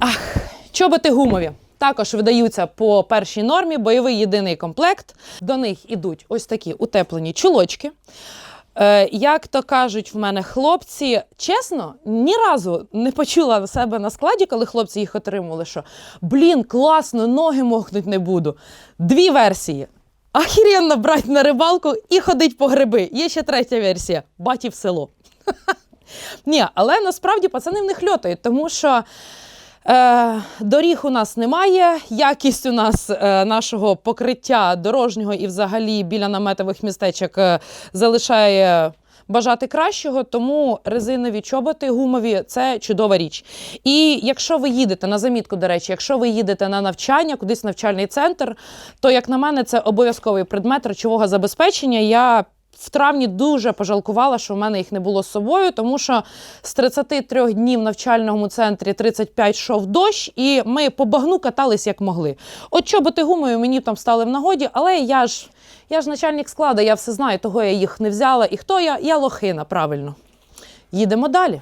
Ах, чоботи гумові. Також видаються по першій нормі бойовий єдиний комплект. До них ідуть ось такі утеплені чулочки. Е, як то кажуть в мене хлопці, чесно, ні разу не почула себе на складі, коли хлопці їх отримували, що блін, класно, ноги мокнуть не буду. Дві версії. Ахіренно брати на рибалку і ходить по гриби. Є ще третя версія баті в село. Ні, але насправді пацани в них льотають, тому що доріг у нас немає, якість у нас е, нашого покриття дорожнього і взагалі біля наметових містечок е, залишає. Бажати кращого, тому резинові чоботи гумові це чудова річ. І якщо ви їдете на замітку, до речі, якщо ви їдете на навчання, кудись в навчальний центр, то як на мене, це обов'язковий предмет речового забезпечення. Я в травні дуже пожалкувала, що в мене їх не було з собою, тому що з 33 днів в навчальному центрі 35 йшов дощ, і ми по багну катались як могли. От чоботи гумою мені там стали в нагоді, але я ж, я ж начальник складу, я все знаю, того я їх не взяла. І хто я? Я лохина, правильно. Їдемо далі.